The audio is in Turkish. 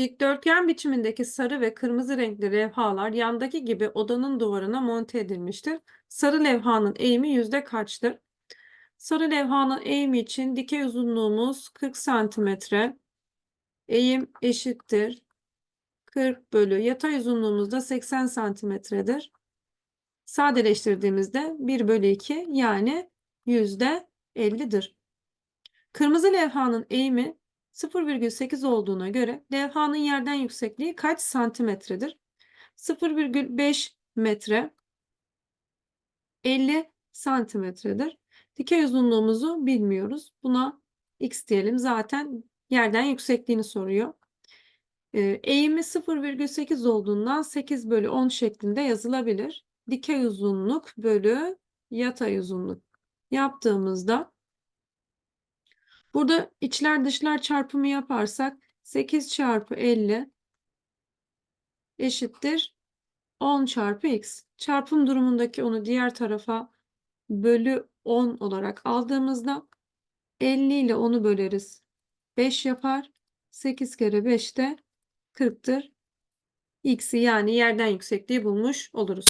Dikdörtgen biçimindeki sarı ve kırmızı renkli levhalar yandaki gibi odanın duvarına monte edilmiştir. Sarı levhanın eğimi yüzde kaçtır? Sarı levhanın eğimi için dikey uzunluğumuz 40 santimetre. Eğim eşittir. 40 bölü yatay uzunluğumuz da 80 santimetredir. Sadeleştirdiğimizde 1 bölü 2 yani yüzde 50'dir. Kırmızı levhanın eğimi 0,8 olduğuna göre levhanın yerden yüksekliği kaç santimetredir? 0,5 metre 50 santimetredir. Dikey uzunluğumuzu bilmiyoruz. Buna x diyelim. Zaten yerden yüksekliğini soruyor. Ee, eğimi 0,8 olduğundan 8 bölü 10 şeklinde yazılabilir. Dikey uzunluk bölü yatay uzunluk yaptığımızda Burada içler dışlar çarpımı yaparsak 8 çarpı 50 eşittir 10 çarpı x. Çarpım durumundaki onu diğer tarafa bölü 10 olarak aldığımızda 50 ile 10'u böleriz. 5 yapar. 8 kere 5 de 40'tır. X'i yani yerden yüksekliği bulmuş oluruz.